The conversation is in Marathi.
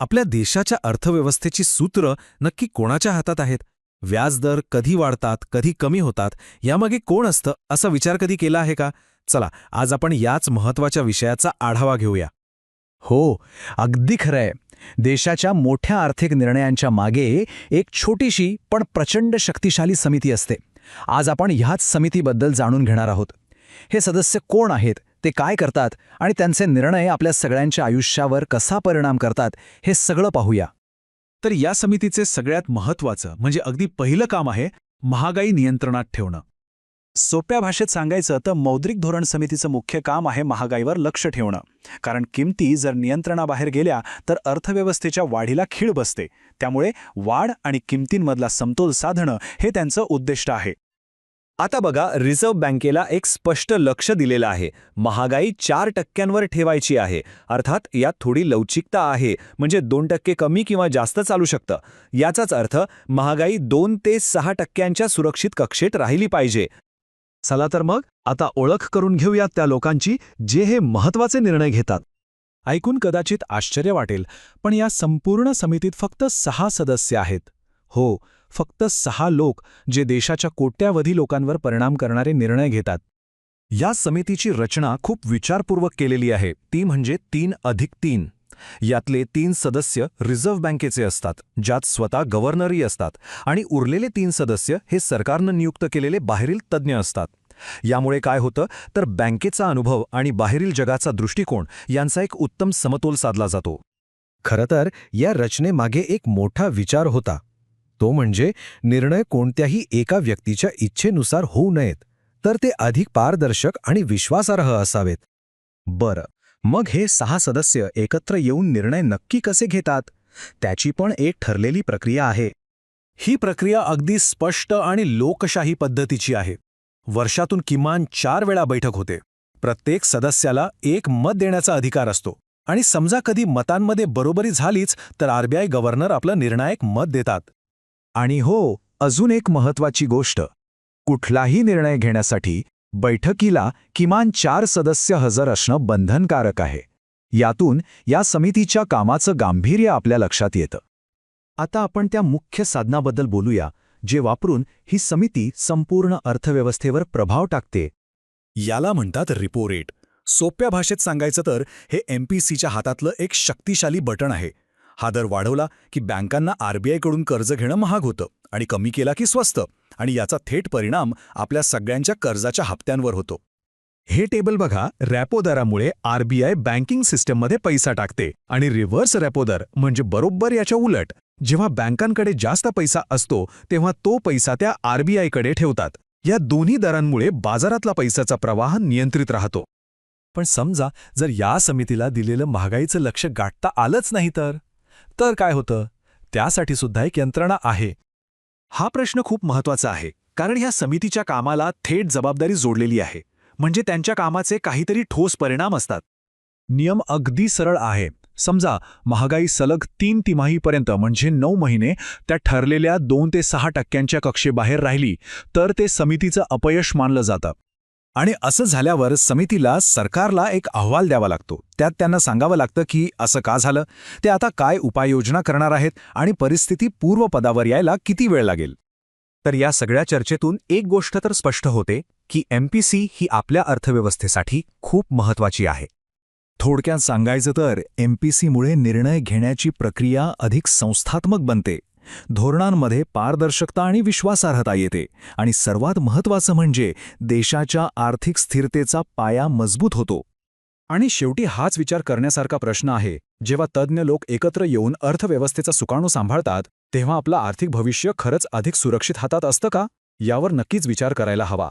आपल्या देशाच्या अर्थव्यवस्थेची सूत्र नक्की कोणाच्या हातात आहेत? व्याजदर कधी वाढतात कधी कमी होतात? यामागे कोण असतं? असा विचार कधी केला आहे का? चला आज आपण याच महत्त्वाच्या विषयाचा आढावा घेऊया. हो अगदी खरंय देशाच्या मोठ्या आर्थिक निर्णयांच्या मागे एक छोटीशी पण प्रचंड शक्तिशाली समिती असते. आज आपण ह्याच समितीबद्दल जाणून घेणार आहोत. हे सदस्य कोण आहेत? ते काय करतात आणि त्यांचे निर्णय आपल्या सगळ्यांच्या आयुष्यावर कसा परिणाम करतात हे सगळं पाहूया. तर या समितीचे सगळ्यात महत्त्वाचं म्हणजे अगदी पहिलं काम आहे महागाई नियंत्रणात ठेवणं. सोप्या भाषेत सांगायचं तर मौद्रिक धोरण समितीचं मुख्य काम आहे महागाईवर लक्ष ठेवणं. कारण किमती जर नियंत्रणाबाहेर गेल्या तर अर्थव्यवस्थेच्या वाढीला खीळ बसते. त्यामुळे वाढ आणि किमतींमधला समतोल साधणं हे त्यांचं उद्दिष्ट आहे. आता बघा रिझर्व्ह बँकेला एक स्पष्ट लक्ष दिलेलं आहे. महागाई चार टक्क्यांवर ठेवायची आहे. अर्थात यात थोडी लवचिकता आहे. म्हणजे दोन टक्के कमी किंवा जास्त चालू शकतं. याचाच अर्थ महागाई दोन ते सहा टक्क्यांच्या सुरक्षित कक्षेत राहिली पाहिजे. चला तर मग आता ओळख करून घेऊयात त्या लोकांची जे हे महत्त्वाचे निर्णय घेतात. ऐकून कदाचित आश्चर्य वाटेल पण या संपूर्ण समितीत फक्त सहा सदस्य आहेत. हो फक्त सहा लोक जे देशाच्या कोट्यावधी लोकांवर परिणाम करणारे निर्णय घेतात. या समितीची रचना खूप विचारपूर्वक केलेली आहे. ती म्हणजे तीन अधिक तीन. यातले तीन सदस्य रिझर्व्ह बँकेचे असतात ज्यात स्वतः गव्हर्नरही असतात आणि उरलेले तीन सदस्य हे सरकारनं नियुक्त केलेले बाहेरील तज्ज्ञ असतात. यामुळे काय होतं तर बँकेचा अनुभव आणि बाहेरील जगाचा दृष्टिकोन यांचा एक उत्तम समतोल साधला जातो. खरं तर या रचनेमागे एक मोठा विचार होता. तो म्हणजे निर्णय कोणत्याही एका व्यक्तीच्या इच्छेनुसार होऊ नयेत तर ते अधिक पारदर्शक आणि विश्वासार्ह असावेत. बरं मग हे सहा सदस्य एकत्र येऊन निर्णय नक्की कसे घेतात? त्याची पण एक ठरलेली प्रक्रिया आहे. ही प्रक्रिया अगदी स्पष्ट आणि लोकशाही पद्धतीची आहे. वर्षातून किमान चार वेळा बैठक होते. प्रत्येक सदस्याला एक मत देण्याचा अधिकार असतो. आणि समजा कधी मतांमध्ये बरोबरी झालीच तर आरबीआय गव्हर्नर आपलं निर्णायक मत देतात. आणि हो अजून एक महत्वाची गोष्ट. कुठलाही निर्णय घेण्यासाठी बैठकीला किमान चार सदस्य हजर असणं बंधनकारक आहे. यातून या समितीच्या कामाचं गांभीर्य आपल्या लक्षात येतं. आता आपण त्या मुख्य साधनाबद्दल बोलूया जे वापरून ही समिती संपूर्ण अर्थव्यवस्थेवर प्रभाव टाकते. याला म्हणतात रिपो रेट सोप्या भाषेत सांगायचं तर हे एमपीसीच्या हातातलं एक शक्तिशाली बटण आहे. हा दर वाढवला की बँकांना आरबीआयकडून कर्ज घेणं महाग होतं आणि कमी केला की स्वस्त आणि याचा थेट परिणाम आपल्या सगळ्यांच्या कर्जाच्या हप्त्यांवर होतो. हे टेबल बघा रॅपो दरामुळे आरबीआय बँकिंग सिस्टममध्ये पैसा टाकते आणि रिव्हर्स रॅपो दर म्हणजे बरोबर याच्या उलट. जेव्हा बँकांकडे जास्त पैसा असतो तेव्हा तो पैसा त्या आरबीआयकडे ठेवतात. या दोन्ही दरांमुळे बाजारातला पैशाचा प्रवाह नियंत्रित राहतो. पण समजा जर या समितीला दिलेलं महागाईचं लक्ष गाठता आलंच नाही तर? तर काय होतं? त्यासाठी सुद्धा एक यंत्रणा आहे. हा प्रश्न खूप महत्त्वाचा आहे कारण ह्या समितीच्या कामाला थेट जबाबदारी जोडलेली आहे. म्हणजे त्यांच्या कामाचे काहीतरी ठोस परिणाम असतात. नियम अगदी सरळ आहे. समजा महागाई सलग तीन तिमाहीपर्यंत म्हणजे नऊ महिने त्या ठरलेल्या दोन ते सहा टक्क्यांच्या कक्षेबाहेर राहिली तर ते समितीचं अपयश मानलं जातं. आणि असं झाल्यावर समितीला सरकारला एक अहवाल द्यावा लागतो. त्यात त्यांना सांगावं लागतं की असं का झालं? ते आता काय उपाययोजना करणार आहेत? आणि परिस्थिती पूर्वपदावर यायला किती वेळ लागेल? तर या सगळ्या चर्चेतून एक गोष्ट तर स्पष्ट होते की एमपीसी ही आपल्या अर्थव्यवस्थेसाठी खूप महत्वाची आहे. थोडक्यात सांगायचं तर एमपीसीमुळे निर्णय घेण्याची प्रक्रिया अधिक संस्थात्मक बनते. धोरणांमध्ये पारदर्शकता आणि विश्वासार्हता येते आणि सर्वात महत्त्वाचं म्हणजे देशाच्या आर्थिक स्थिरतेचा पाया मजबूत होतो. आणि शेवटी हाच विचार करण्यासारखा प्रश्न आहे जेव्हा तज्ज्ञ लोक एकत्र येऊन अर्थव्यवस्थेचा सुकाणू सांभाळतात तेव्हा आपलं आर्थिक भविष्य खरंच अधिक सुरक्षित हातात असतं का? यावर नक्कीच विचार करायला हवा.